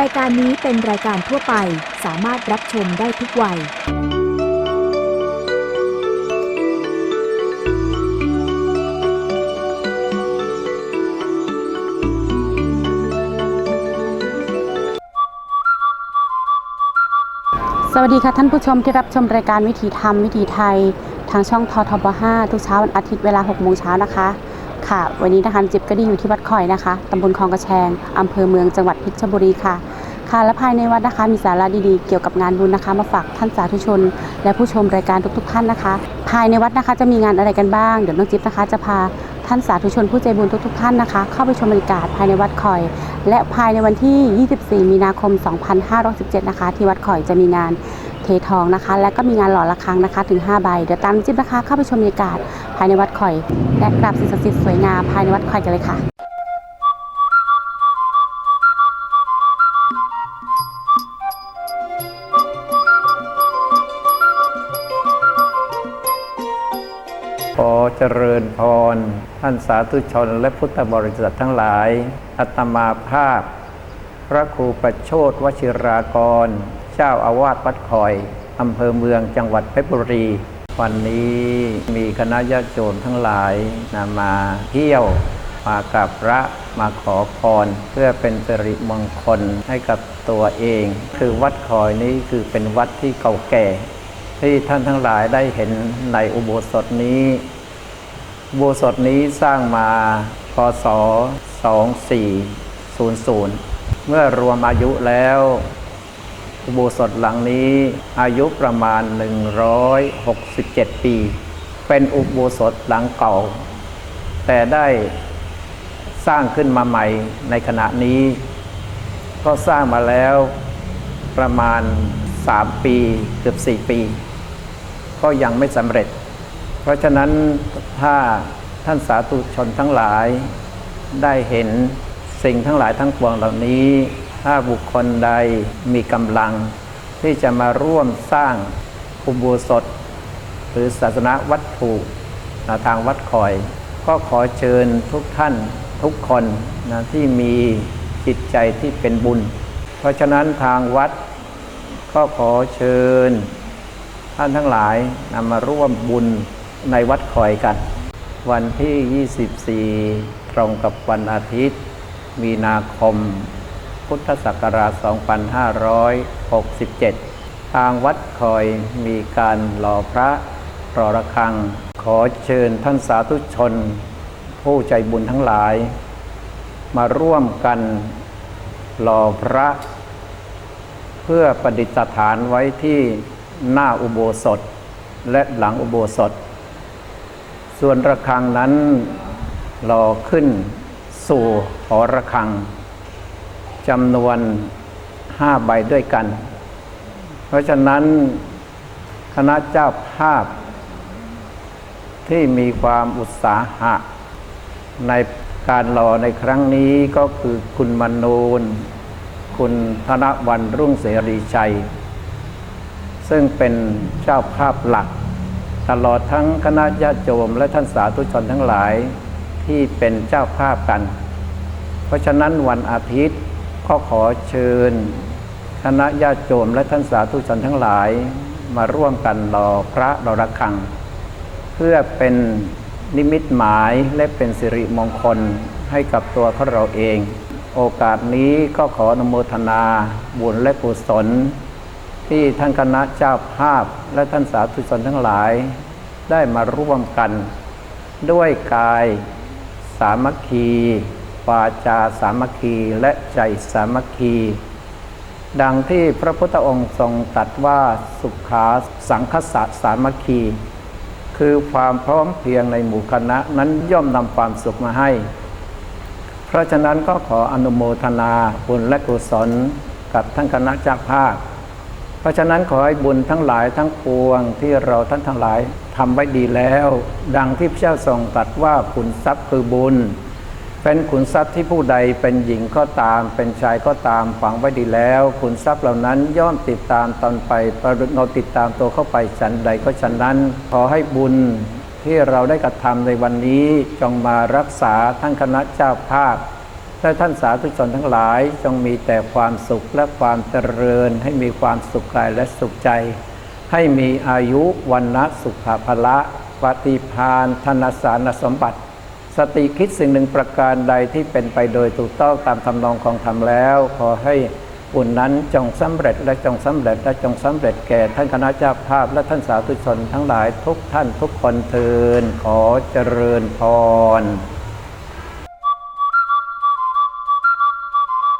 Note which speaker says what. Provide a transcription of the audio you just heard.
Speaker 1: รายการนี้เป็นรายการทั่วไปสามารถรับชมได้ทุกวัย
Speaker 2: สวัสดีค่ะท่านผู้ชมที่รับชมรายการวิถีธรรมวิถีไทย ทางช่องททบ 5 ทุกเช้าวันอาทิตย์เวลา 6 โมงเช้านะคะ ค่ะ วันนี้นะคะจิ๊บก็ได้อยู่ที่วัดคอยนะคะตำบลคลองกระแชงอำเภอเมืองจังหวัดเพชรบุรีค่ะ ค่ะ และภายในวัดนะคะ มีสาระดีๆเกี่ยวกับงานบุญนะคะ มาฝากท่านสาธุชน และผู้ชมรายการทุกๆท่านนะคะ ภายในวัดนะคะจะมีงานอะไรกันบ้าง เดี๋ยวน้องจิ๊บนะคะจะพาท่านสาธุชนผู้ใจบุญทุกๆท่านนะคะ เข้าไปชมบรรยากาศภายในวัดคอย และภายในวันที่ 24 มีนาคม 2517นะคะ ที่วัดคอยจะมีงาน เททองนะคะ และก็มีงานหล่อระฆังนะคะ ถึง 5 ใบ เดี๋ยวตามจิ๊บนะคะ เข้าไปชมบรรยากาศ ภายในวัดข่อย และกราบสิ่งศักดิ์สิทธิ์สวยงามภายในวัดข่อยกันเลยค่ะ
Speaker 3: ขอเจริญพร ท่านสาธุชนและพุทธบริษัททั้งหลาย อัตมาภาพ พระครูประโชดวชิรากร เจ้าอาวาสวัดคอยอำเภอเมืองจังหวัดเพชรบุรี วันนี้มีคณะญาติโยมทั้งหลายนะมาเที่ยวมากับพระมาขอพร เพื่อเป็นสิริมงคลให้กับตัวเอง คือวัดคอยนี้คือเป็นวัดที่เก่าแก่ ที่ท่านทั้งหลายได้เห็นในอุโบสถนี้อุโบสถนี้สร้างมาพศ 2400 เมื่อรวมอายุแล้ว อุโบสถหลังนี้อายุประมาณ 167 ปี เป็นอุโบสถหลังเก่า แต่ได้สร้างขึ้นมาใหม่ในขณะนี้ ก็สร้างมาแล้วประมาณ 3 ปีเกือบ 4 ปี ก็ยังไม่สำเร็จ เพราะฉะนั้นถ้าท่านสาธุชนทั้งหลายได้เห็นสิ่งทั้งหลายทั้งปวงเหล่านี้ ถ้าบุคคลใดมีกำลัง ที่จะมาร่วมสร้างอุโบสถ หรือศาสนวัตถุนะทางวัดคอย ก็ขอเชิญทุกท่านทุกคนนะที่มีจิตใจที่เป็นบุญ เพราะฉะนั้นทางวัดก็ขอเชิญ ท่านทั้งหลายนำมาร่วมบุญในวัดคอยกัน วันที่ 24 ตรงกับวันอาทิตย์ มีนาคม พุทธศักราช 2567 ทางวัดคอยมีการหล่อพระรอระฆัง ขอเชิญท่านสาธุชน ผู้ใจบุญทั้งหลาย มาร่วมกันหล่อพระ เพื่อประดิษฐานไว้ที่หน้าอุโบสถและหลังอุโบสถ ส่วนระฆังนั้นรอขึ้นสู่หอระฆัง จำนวนห้าใบด้วยกัน เพราะฉะนั้นคณะเจ้าภาพ ที่มีความอุตสาหะ ในการรอในครั้งนี้ก็คือคุณมนูนคุณธนวันรุ่งเสรีชัย ซึ่งเป็นเจ้าภาพหลัก ตลอดทั้งคณะญาติโยมและท่านสาธุชนทั้งหลายที่เป็นเจ้าภาพกัน เพราะฉะนั้นวันอาทิตย์ ก็ขอเชิญ คณะญาติโยมและท่านสาธุชนทั้งหลายมาร่วมกันรอพระรอระฆัง เพื่อเป็นนิมิตหมายและเป็นสิริมงคลให้กับตัวของเราเอง โอกาสนี้ก็ขออนุโมทนาบุญและกุศล ที่ท่านคณะเจ้าภาพและท่านสาธุชนทั้งหลาย ได้มาร่วมกัน ด้วยกาย สามัคคี วาจาสามัคคีและใจสามัคคี ดังที่พระพุทธองค์ทรงตรัสว่าสุขาสังคสะสามัคคี คือความพร้อมเพรียงในหมู่คณะนั้นย่อมนำความสุขมาให้ เพราะฉะนั้นก็ขออนุโมทนาบุญและกุศลกับท่านคณะจ้าภาพเพราะฉะนั้นขอให้บุญทั้งหลายทั้งปวงที่เราท่านทั้งหลายทำไว้ดีแล้ว ดังที่พระเจ้าทรงตรัสว่าขุนทรัพย์คือบุญ เป็นขุนทรัพย์ที่ผู้ใดเป็นหญิงก็ตาม เป็นชายก็ตามฝังไว้ดีแล้วขุนทรัพย์เหล่านั้นย่อมติดตามตอนไปประดุจเราติดตามตัวเข้าไปฉันใดก็ฉันนั้น ขอให้บุญที่เราได้กระทำในวันนี้จงมารักษาท่านคณะเจ้าภาพและท่านสาธุชนทั้งหลายจงมีแต่ความสุขและความเจริญ ให้มีความสุขกายและสุขใจ ให้มีอายุวันนะสุขภาละปฏิพานธนสารสมบัติ สติคิดสิ่งหนึ่งประการใดที่เป็นไปโดยถูกต้องตามทำนองของธรรมแล้ว ขอให้บุญนั้นจงสำเร็จและจงสำเร็จและจงสำเร็จแก่ท่านคณะเจ้าภาพและท่านสาธุชนทั้งหลายทุกท่านทุกคนเทินขอเจริญพร